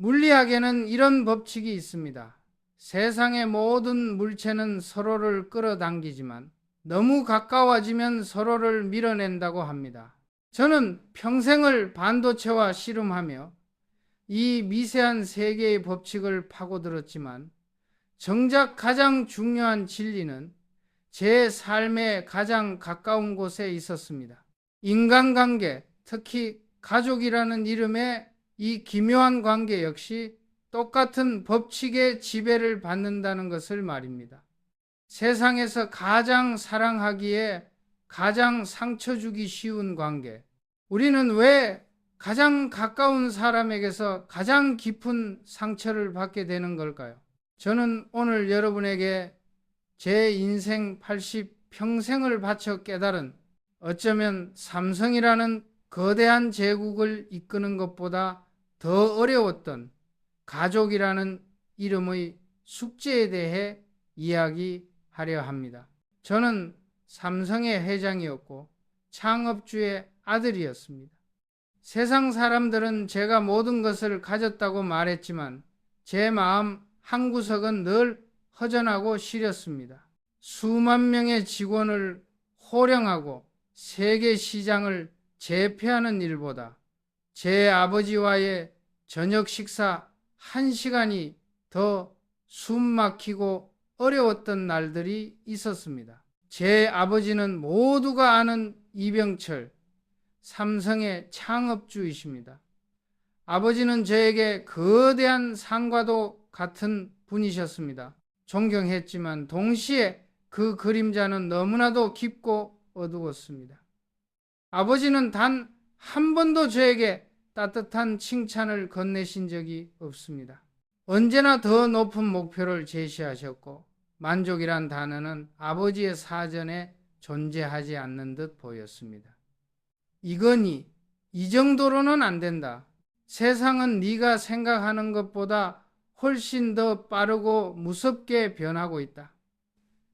물리학에는 이런 법칙이 있습니다. 세상의 모든 물체는 서로를 끌어당기지만 너무 가까워지면 서로를 밀어낸다고 합니다. 저는 평생을 반도체와 씨름하며 이 미세한 세계의 법칙을 파고들었지만 정작 가장 중요한 진리는 제 삶의 가장 가까운 곳에 있었습니다. 인간관계, 특히 가족이라는 이름의 이 기묘한 관계 역시 똑같은 법칙의 지배를 받는다는 것을 말입니다. 세상에서 가장 사랑하기에 가장 상처 주기 쉬운 관계. 우리는 왜 가장 가까운 사람에게서 가장 깊은 상처를 받게 되는 걸까요? 저는 오늘 여러분에게 제 인생 80 평생을 바쳐 깨달은 어쩌면 삼성이라는 거대한 제국을 이끄는 것보다 더 어려웠던 가족이라는 이름의 숙제에 대해 이야기하려 합니다. 저는 삼성의 회장이었고 창업주의 아들이었습니다. 세상 사람들은 제가 모든 것을 가졌다고 말했지만 제 마음 한 구석은 늘 허전하고 시렸습니다. 수만 명의 직원을 호령하고 세계 시장을 제패하는 일보다 제 아버지와의 저녁 식사 한 시간이 더 숨 막히고 어려웠던 날들이 있었습니다. 제 아버지는 모두가 아는 이병철, 삼성의 창업주이십니다. 아버지는 저에게 거대한 상과도 같은 분이셨습니다. 존경했지만 동시에 그 그림자는 너무나도 깊고 어두웠습니다. 아버지는 단 한 번도 저에게 따뜻한 칭찬을 건네신 적이 없습니다. 언제나 더 높은 목표를 제시하셨고 만족이란 단어는 아버지의 사전에 존재하지 않는 듯 보였습니다. 이거니 이 정도로는 안 된다. 세상은 네가 생각하는 것보다 훨씬 더 빠르고 무섭게 변하고 있다.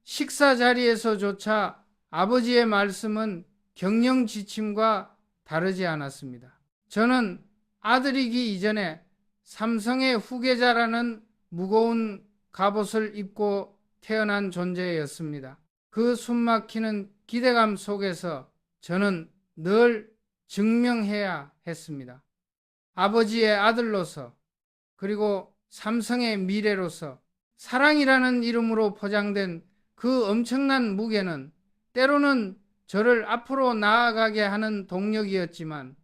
식사 자리에서조차 아버지의 말씀은 경영 지침과 다르지 않았습니다. 저는 아들이기 이전에 삼성의 후계자라는 무거운 갑옷을 입고 태어난 존재였습니다. 그 숨막히는 기대감 속에서 저는 늘 증명해야 했습니다. 아버지의 아들로서 그리고 삼성의 미래로서 사랑이라는 이름으로 포장된 그 엄청난 무게는 때로는 저를 앞으로 나아가게 하는 동력이었지만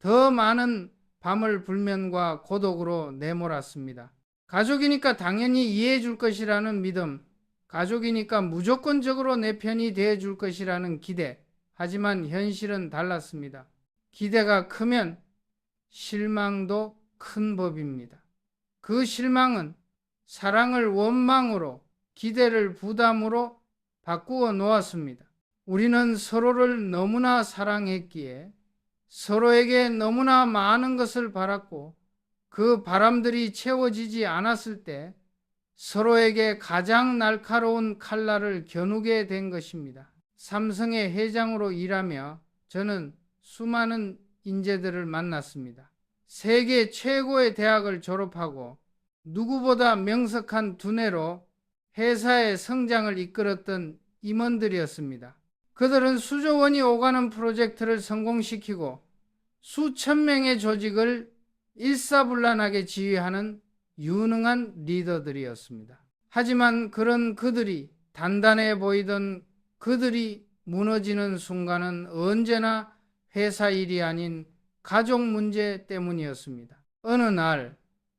더 많은 밤을 불면과 고독으로 내몰았습니다. 가족이니까 당연히 이해해 줄 것이라는 믿음, 가족이니까 무조건적으로 내 편이 되어 줄 것이라는 기대, 하지만 현실은 달랐습니다. 기대가 크면 실망도 큰 법입니다. 그 실망은 사랑을 원망으로, 기대를 부담으로 바꾸어 놓았습니다. 우리는 서로를 너무나 사랑했기에 서로에게 너무나 많은 것을 바랐고 그 바람들이 채워지지 않았을 때 서로에게 가장 날카로운 칼날을 겨누게 된 것입니다. 삼성의 회장으로 일하며 저는 수많은 인재들을 만났습니다. 세계 최고의 대학을 졸업하고 누구보다 명석한 두뇌로 회사의 성장을 이끌었던 임원들이었습니다. 그들은 수조 원이 오가는 프로젝트를 성공시키고 수천 명의 조직을 일사불란하게 지휘하는 유능한 리더들이었습니다. 하지만 그런 그들이 단단해 보이던 그들이 무너지는 순간은 언제나 회사 일이 아닌 가족 문제 때문이었습니다. 어느 날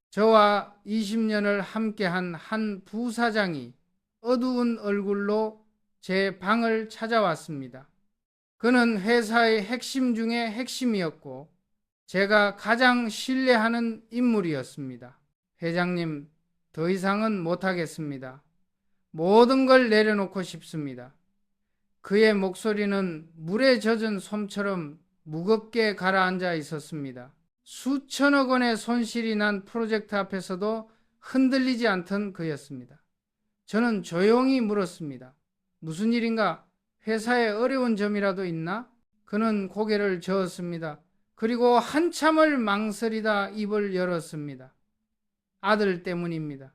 저와 20년을 함께한 한 부사장이 어두운 얼굴로 제 방을 찾아왔습니다. 그는 회사의 핵심 중의 핵심이었고 제가 가장 신뢰하는 인물이었습니다. 회장님, 더 이상은 못하겠습니다. 모든 걸 내려놓고 싶습니다. 그의 목소리는 물에 젖은 솜처럼 무겁게 가라앉아 있었습니다. 수천억 원의 손실이 난 프로젝트 앞에서도 흔들리지 않던 그였습니다. 저는 조용히 물었습니다. 무슨 일인가? 회사에 어려운 점이라도 있나? 그는 고개를 저었습니다. 그리고 한참을 망설이다 입을 열었습니다. 아들 때문입니다.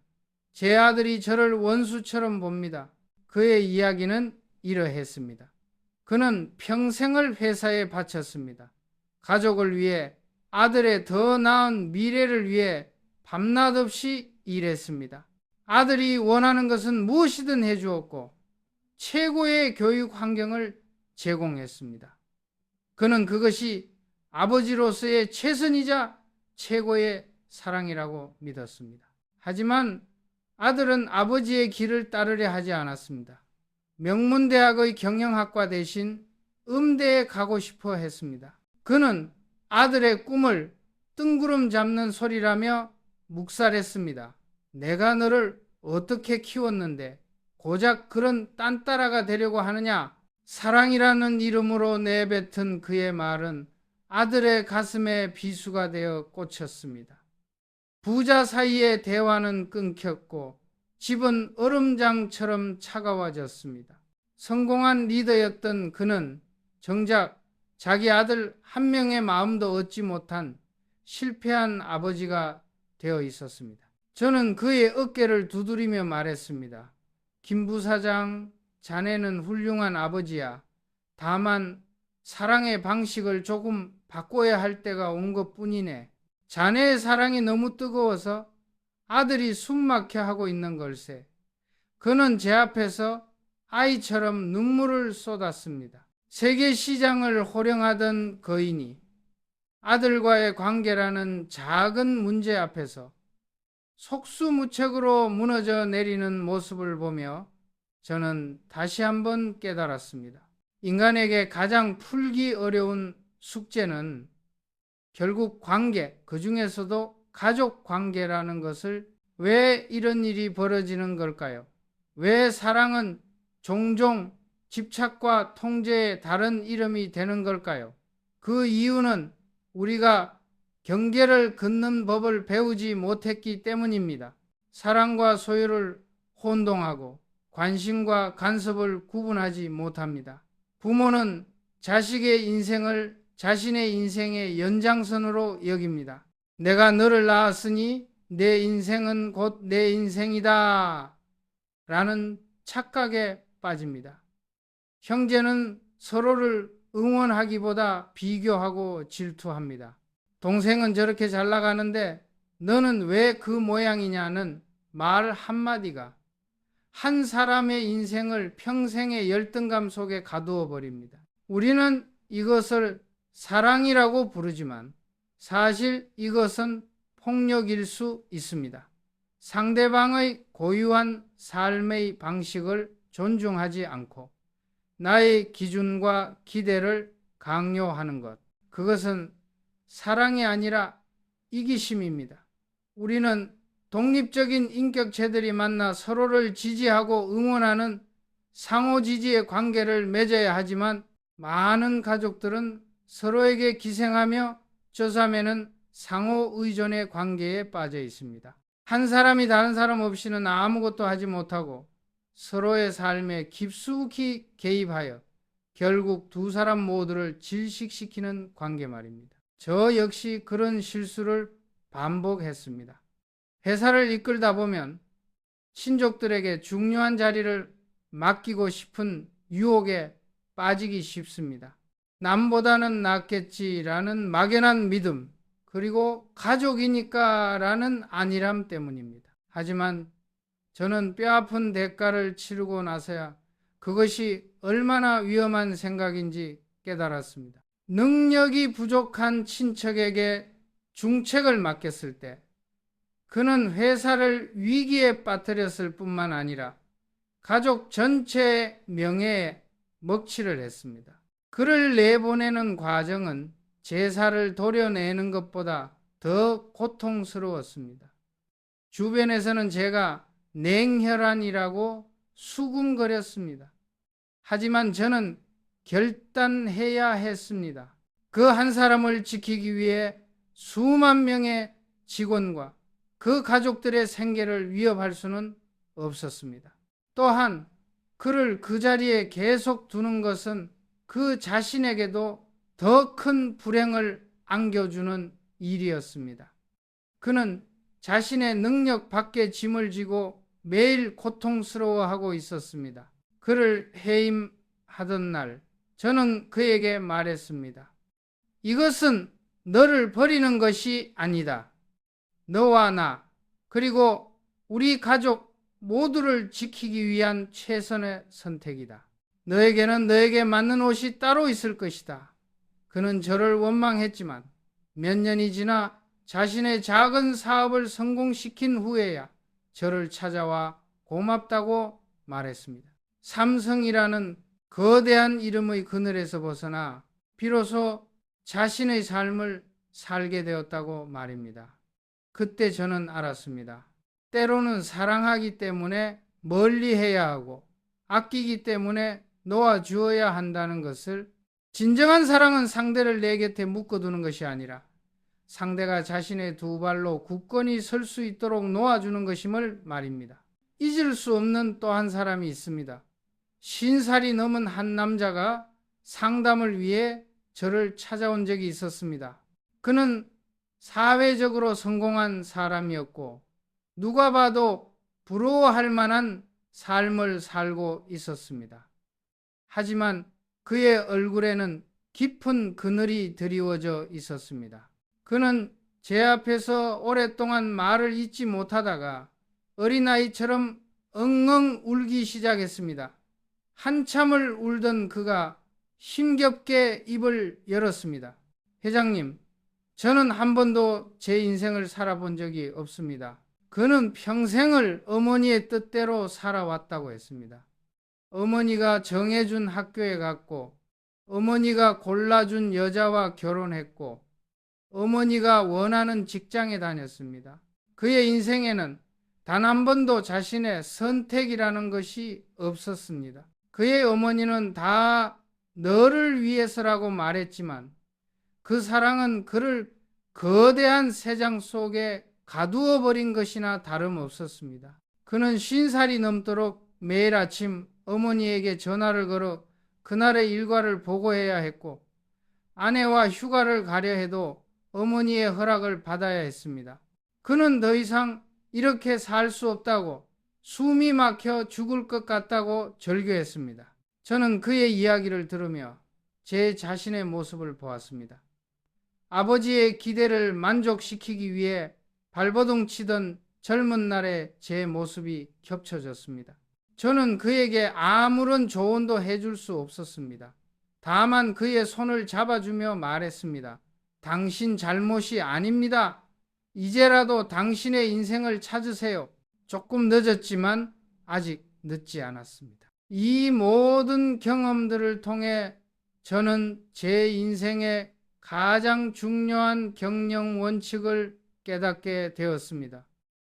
제 아들이 저를 원수처럼 봅니다. 그의 이야기는 이러했습니다. 그는 평생을 회사에 바쳤습니다. 가족을 위해 아들의 더 나은 미래를 위해 밤낮 없이 일했습니다. 아들이 원하는 것은 무엇이든 해주었고 최고의 교육 환경을 제공했습니다. 그는 그것이 아버지로서의 최선이자 최고의 사랑이라고 믿었습니다. 하지만 아들은 아버지의 길을 따르려 하지 않았습니다. 명문대학의 경영학과 대신 음대에 가고 싶어 했습니다. 그는 아들의 꿈을 뜬구름 잡는 소리라며 묵살했습니다. 내가 너를 어떻게 키웠는데 고작 그런 딴따라가 되려고 하느냐? 사랑이라는 이름으로 내뱉은 그의 말은 아들의 가슴에 비수가 되어 꽂혔습니다. 부자 사이의 대화는 끊겼고 집은 얼음장처럼 차가워졌습니다. 성공한 리더였던 그는 정작 자기 아들 한 명의 마음도 얻지 못한 실패한 아버지가 되어 있었습니다. 저는 그의 어깨를 두드리며 말했습니다. 김 부사장, 자네는 훌륭한 아버지야. 다만 사랑의 방식을 조금 바꿔야 할 때가 온 것 뿐이네. 자네의 사랑이 너무 뜨거워서 아들이 숨 막혀 하고 있는 걸세. 그는 제 앞에서 아이처럼 눈물을 쏟았습니다. 세계 시장을 호령하던 거인이 아들과의 관계라는 작은 문제 앞에서 속수무책으로 무너져 내리는 모습을 보며 저는 다시 한번 깨달았습니다. 인간에게 가장 풀기 어려운 숙제는 결국 관계, 그 중에서도 가족 관계라는 것을 왜 이런 일이 벌어지는 걸까요? 왜 사랑은 종종 집착과 통제의 다른 이름이 되는 걸까요? 그 이유는 우리가 경계를 긋는 법을 배우지 못했기 때문입니다. 사랑과 소유를 혼동하고 관심과 간섭을 구분하지 못합니다. 부모는 자식의 인생을 자신의 인생의 연장선으로 여깁니다. 내가 너를 낳았으니 내 인생은 곧 내 인생이다. 라는 착각에 빠집니다. 형제는 서로를 응원하기보다 비교하고 질투합니다. 동생은 저렇게 잘 나가는데 너는 왜 그 모양이냐는 말 한마디가 한 사람의 인생을 평생의 열등감 속에 가두어 버립니다. 우리는 이것을 사랑이라고 부르지만 사실 이것은 폭력일 수 있습니다. 상대방의 고유한 삶의 방식을 존중하지 않고 나의 기준과 기대를 강요하는 것. 그것은 사랑이 아니라 이기심입니다. 우리는 독립적인 인격체들이 만나 서로를 지지하고 응원하는 상호 지지의 관계를 맺어야 하지만 많은 가족들은 서로에게 기생하며 저삼에는 상호 의존의 관계에 빠져 있습니다. 한 사람이 다른 사람 없이는 아무것도 하지 못하고 서로의 삶에 깊숙이 개입하여 결국 두 사람 모두를 질식시키는 관계 말입니다. 저 역시 그런 실수를 반복했습니다. 회사를 이끌다 보면 친족들에게 중요한 자리를 맡기고 싶은 유혹에 빠지기 쉽습니다. 남보다는 낫겠지라는 막연한 믿음, 그리고 가족이니까라는 안일함 때문입니다. 하지만 저는 뼈아픈 대가를 치르고 나서야 그것이 얼마나 위험한 생각인지 깨달았습니다. 능력이 부족한 친척에게 중책을 맡겼을 때 그는 회사를 위기에 빠뜨렸을 뿐만 아니라 가족 전체의 명예에 먹칠을 했습니다. 그를 내보내는 과정은 제사를 도려내는 것보다 더 고통스러웠습니다. 주변에서는 제가 냉혈한이라고 수군거렸습니다. 하지만 저는 결단해야 했습니다. 그 한 사람을 지키기 위해 수만 명의 직원과 그 가족들의 생계를 위협할 수는 없었습니다. 또한 그를 그 자리에 계속 두는 것은 그 자신에게도 더 큰 불행을 안겨주는 일이었습니다. 그는 자신의 능력 밖의 짐을 지고 매일 고통스러워하고 있었습니다. 그를 해임하던 날, 저는 그에게 말했습니다. 이것은 너를 버리는 것이 아니다. 너와 나, 그리고 우리 가족 모두를 지키기 위한 최선의 선택이다. 너에게는 너에게 맞는 옷이 따로 있을 것이다. 그는 저를 원망했지만 몇 년이 지나 자신의 작은 사업을 성공시킨 후에야 저를 찾아와 고맙다고 말했습니다. 삼성이라는 거대한 이름의 그늘에서 벗어나 비로소 자신의 삶을 살게 되었다고 말입니다. 그때 저는 알았습니다. 때로는 사랑하기 때문에 멀리 해야 하고 아끼기 때문에 놓아 주어야 한다는 것을 진정한 사랑은 상대를 내 곁에 묶어두는 것이 아니라 상대가 자신의 두 발로 굳건히 설 수 있도록 놓아주는 것임을 말입니다. 잊을 수 없는 또 한 사람이 있습니다. 신살이 넘은 한 남자가 상담을 위해 저를 찾아온 적이 있었습니다. 그는 사회적으로 성공한 사람이었고 누가 봐도 부러워할 만한 삶을 살고 있었습니다. 하지만 그의 얼굴에는 깊은 그늘이 드리워져 있었습니다. 그는 제 앞에서 오랫동안 말을 잇지 못하다가 어린아이처럼 엉엉 울기 시작했습니다. 한참을 울던 그가 힘겹게 입을 열었습니다. 회장님, 저는 한 번도 제 인생을 살아본 적이 없습니다. 그는 평생을 어머니의 뜻대로 살아왔다고 했습니다. 어머니가 정해준 학교에 갔고, 어머니가 골라준 여자와 결혼했고, 어머니가 원하는 직장에 다녔습니다. 그의 인생에는 단 한 번도 자신의 선택이라는 것이 없었습니다. 그의 어머니는 다 너를 위해서라고 말했지만 그 사랑은 그를 거대한 세장 속에 가두어 버린 것이나 다름없었습니다. 그는 쉰살이 넘도록 매일 아침 어머니에게 전화를 걸어 그날의 일과를 보고해야 했고 아내와 휴가를 가려 해도 어머니의 허락을 받아야 했습니다. 그는 더 이상 이렇게 살 수 없다고 숨이 막혀 죽을 것 같다고 절규했습니다. 저는 그의 이야기를 들으며 제 자신의 모습을 보았습니다. 아버지의 기대를 만족시키기 위해 발버둥 치던 젊은 날의 제 모습이 겹쳐졌습니다. 저는 그에게 아무런 조언도 해줄 수 없었습니다. 다만 그의 손을 잡아주며 말했습니다. 당신 잘못이 아닙니다. 이제라도 당신의 인생을 찾으세요. 조금 늦었지만 아직 늦지 않았습니다. 이 모든 경험들을 통해 저는 제 인생의 가장 중요한 경영 원칙을 깨닫게 되었습니다.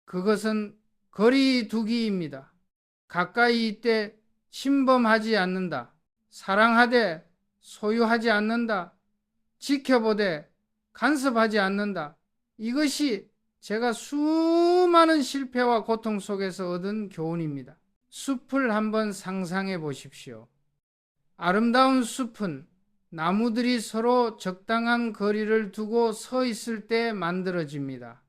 그것은 거리 두기입니다. 가까이 있되 침범하지 않는다. 사랑하되 소유하지 않는다. 지켜보되 간섭하지 않는다. 이것이 제가 수많은 실패와 고통 속에서 얻은 교훈입니다. 숲을 한번 상상해 보십시오. 아름다운 숲은 나무들이 서로 적당한 거리를 두고 서 있을 때 만들어집니다.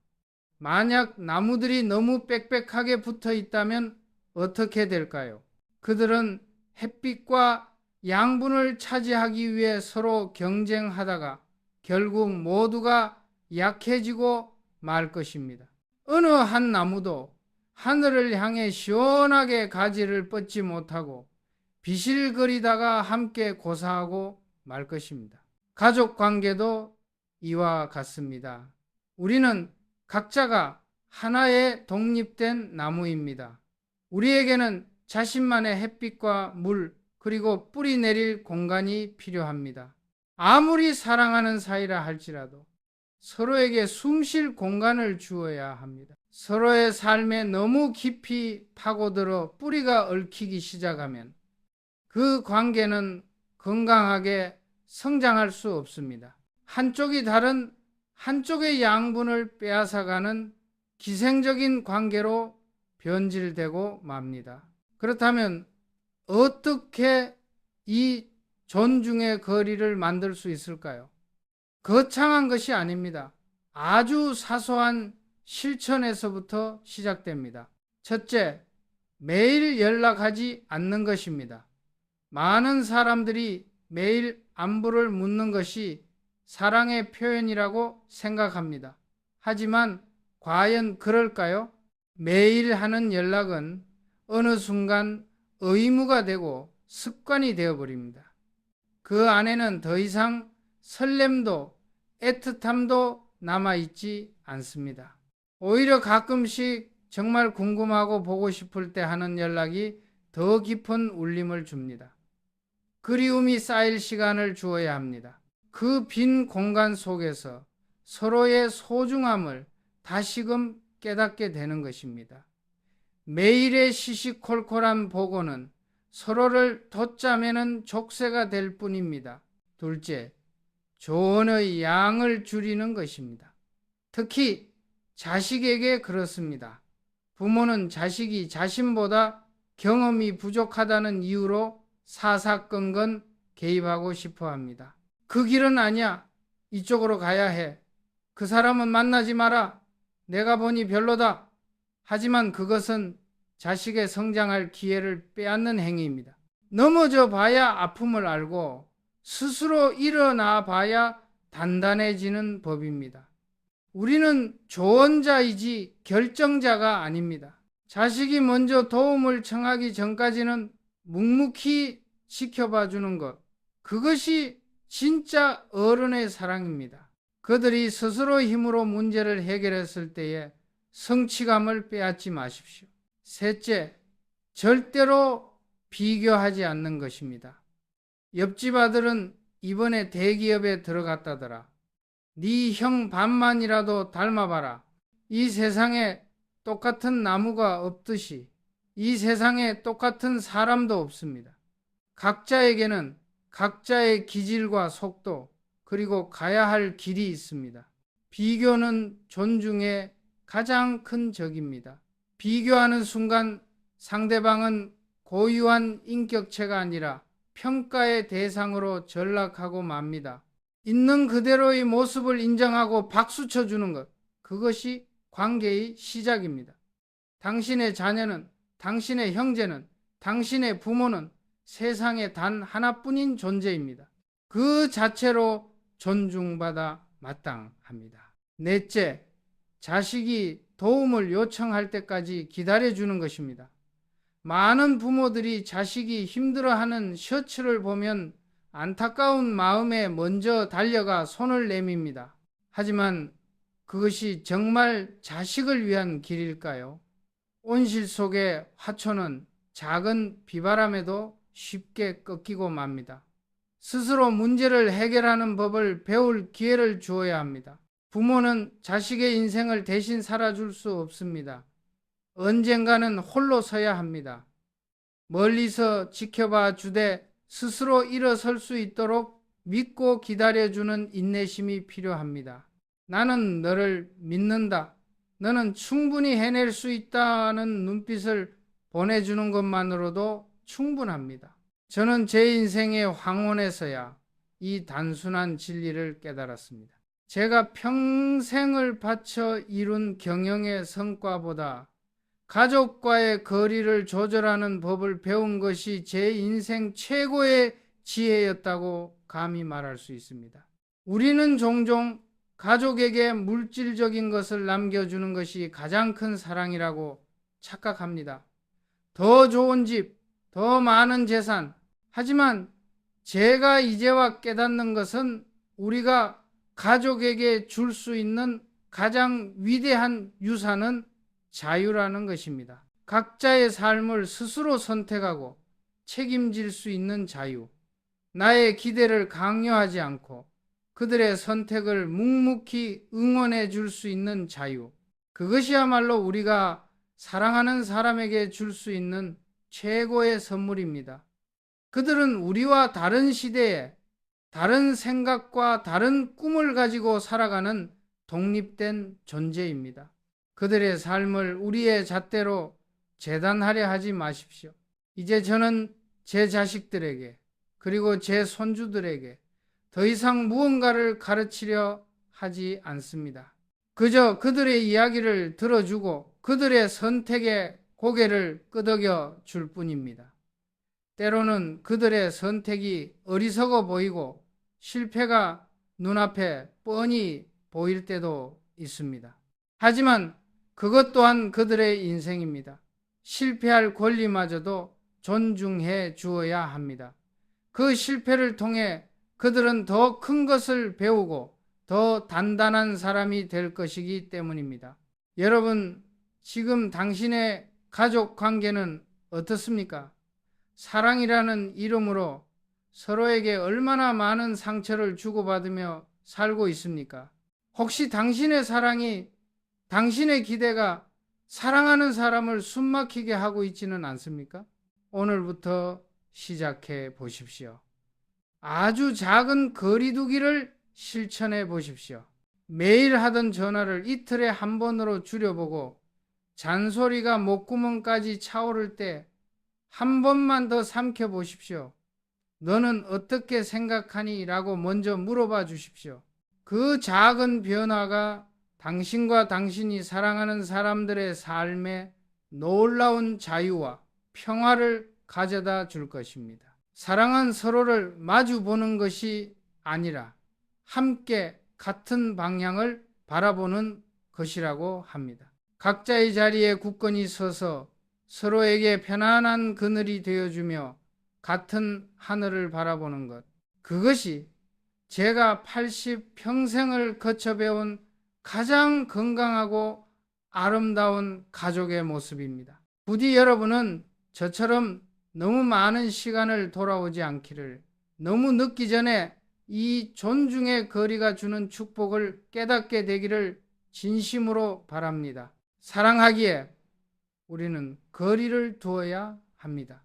만약 나무들이 너무 빽빽하게 붙어 있다면 어떻게 될까요? 그들은 햇빛과 양분을 차지하기 위해 서로 경쟁하다가 결국 모두가 약해지고 말 것입니다. 어느 한 나무도 하늘을 향해 시원하게 가지를 뻗지 못하고 비실거리다가 함께 고사하고 말 것입니다. 가족 관계도 이와 같습니다. 우리는 각자가 하나의 독립된 나무입니다. 우리에게는 자신만의 햇빛과 물, 그리고 뿌리 내릴 공간이 필요합니다. 아무리 사랑하는 사이라 할지라도 서로에게 숨 쉴 공간을 주어야 합니다. 서로의 삶에 너무 깊이 파고들어 뿌리가 얽히기 시작하면 그 관계는 건강하게 성장할 수 없습니다. 한쪽이 다른 한쪽의 양분을 빼앗아가는 기생적인 관계로 변질되고 맙니다. 그렇다면 어떻게 이 존중의 거리를 만들 수 있을까요? 거창한 것이 아닙니다. 아주 사소한 실천에서부터 시작됩니다. 첫째, 매일 연락하지 않는 것입니다. 많은 사람들이 매일 안부를 묻는 것이 사랑의 표현이라고 생각합니다. 하지만 과연 그럴까요? 매일 하는 연락은 어느 순간 의무가 되고 습관이 되어버립니다. 그 안에는 더 이상 설렘도 애틋함도 남아있지 않습니다. 오히려 가끔씩 정말 궁금하고 보고 싶을 때 하는 연락이 더 깊은 울림을 줍니다. 그리움이 쌓일 시간을 주어야 합니다. 그 빈 공간 속에서 서로의 소중함을 다시금 깨닫게 되는 것입니다. 매일의 시시콜콜한 보고는 서로를 덧짜매는 족쇄가 될 뿐입니다. 둘째, 조언의 양을 줄이는 것입니다. 특히 자식에게 그렇습니다. 부모는 자식이 자신보다 경험이 부족하다는 이유로 사사건건 개입하고 싶어 합니다. 그 길은 아니야. 이쪽으로 가야 해. 그 사람은 만나지 마라. 내가 보니 별로다. 하지만 그것은 자식의 성장할 기회를 빼앗는 행위입니다. 넘어져 봐야 아픔을 알고 스스로 일어나 봐야 단단해지는 법입니다. 우리는 조언자이지 결정자가 아닙니다. 자식이 먼저 도움을 청하기 전까지는 묵묵히 지켜봐 주는 것. 그것이 진짜 어른의 사랑입니다. 그들이 스스로 힘으로 문제를 해결했을 때에 성취감을 빼앗지 마십시오. 셋째, 절대로 비교하지 않는 것입니다. 옆집 아들은 이번에 대기업에 들어갔다더라. 네 형 반만이라도 닮아봐라. 이 세상에 똑같은 나무가 없듯이 이 세상에 똑같은 사람도 없습니다. 각자에게는 각자의 기질과 속도 그리고 가야 할 길이 있습니다. 비교는 존중의 가장 큰 적입니다. 비교하는 순간 상대방은 고유한 인격체가 아니라 평가의 대상으로 전락하고 맙니다. 있는 그대로의 모습을 인정하고 박수 쳐 주는 것. 그것이 관계의 시작입니다. 당신의 자녀는, 당신의 형제는, 당신의 부모는 세상에 단 하나뿐인 존재입니다. 그 자체로 존중받아 마땅합니다. 넷째, 자식이 도움을 요청할 때까지 기다려주는 것입니다. 많은 부모들이 자식이 힘들어하는 셔츠를 보면 안타까운 마음에 먼저 달려가 손을 내밉니다. 하지만 그것이 정말 자식을 위한 길일까요? 온실 속의 화초는 작은 비바람에도 쉽게 꺾이고 맙니다. 스스로 문제를 해결하는 법을 배울 기회를 주어야 합니다. 부모는 자식의 인생을 대신 살아줄 수 없습니다. 언젠가는 홀로 서야 합니다. 멀리서 지켜봐 주되 스스로 일어설 수 있도록 믿고 기다려주는 인내심이 필요합니다. 나는 너를 믿는다. 너는 충분히 해낼 수 있다는 눈빛을 보내주는 것만으로도 충분합니다. 저는 제 인생의 황혼에서야 이 단순한 진리를 깨달았습니다. 제가 평생을 바쳐 이룬 경영의 성과보다 가족과의 거리를 조절하는 법을 배운 것이 제 인생 최고의 지혜였다고 감히 말할 수 있습니다. 우리는 종종 가족에게 물질적인 것을 남겨주는 것이 가장 큰 사랑이라고 착각합니다. 더 좋은 집, 더 많은 재산. 하지만 제가 이제와 깨닫는 것은 우리가 가족에게 줄 수 있는 가장 위대한 유산은 자유라는 것입니다. 각자의 삶을 스스로 선택하고 책임질 수 있는 자유. 나의 기대를 강요하지 않고 그들의 선택을 묵묵히 응원해 줄 수 있는 자유. 그것이야말로 우리가 사랑하는 사람에게 줄 수 있는 최고의 선물입니다. 그들은 우리와 다른 시대에 다른 생각과 다른 꿈을 가지고 살아가는 독립된 존재입니다. 그들의 삶을 우리의 잣대로 재단하려 하지 마십시오. 이제 저는 제 자식들에게 그리고 제 손주들에게 더 이상 무언가를 가르치려 하지 않습니다. 그저 그들의 이야기를 들어주고 그들의 선택에 고개를 끄덕여 줄 뿐입니다. 때로는 그들의 선택이 어리석어 보이고 실패가 눈앞에 뻔히 보일 때도 있습니다. 하지만 그것 또한 그들의 인생입니다. 실패할 권리마저도 존중해 주어야 합니다. 그 실패를 통해 그들은 더 큰 것을 배우고 더 단단한 사람이 될 것이기 때문입니다. 여러분, 지금 당신의 가족 관계는 어떻습니까? 사랑이라는 이름으로 서로에게 얼마나 많은 상처를 주고받으며 살고 있습니까? 혹시 당신의 사랑이, 당신의 기대가 사랑하는 사람을 숨막히게 하고 있지는 않습니까? 오늘부터 시작해 보십시오. 아주 작은 거리두기를 실천해 보십시오. 매일 하던 전화를 이틀에 한 번으로 줄여보고 잔소리가 목구멍까지 차오를 때 한 번만 더 삼켜 보십시오. 너는 어떻게 생각하니? 라고 먼저 물어봐 주십시오. 그 작은 변화가 당신과 당신이 사랑하는 사람들의 삶에 놀라운 자유와 평화를 가져다 줄 것입니다. 사랑은 서로를 마주 보는 것이 아니라 함께 같은 방향을 바라보는 것이라고 합니다. 각자의 자리에 굳건히 서서 서로에게 편안한 그늘이 되어주며 같은 하늘을 바라보는 것. 그것이 제가 80 평생을 거쳐 배운 가장 건강하고 아름다운 가족의 모습입니다. 부디 여러분은 저처럼 너무 많은 시간을 돌아오지 않기를 너무 늦기 전에 이 존중의 거리가 주는 축복을 깨닫게 되기를 진심으로 바랍니다. 사랑하기에 우리는 거리를 두어야 합니다.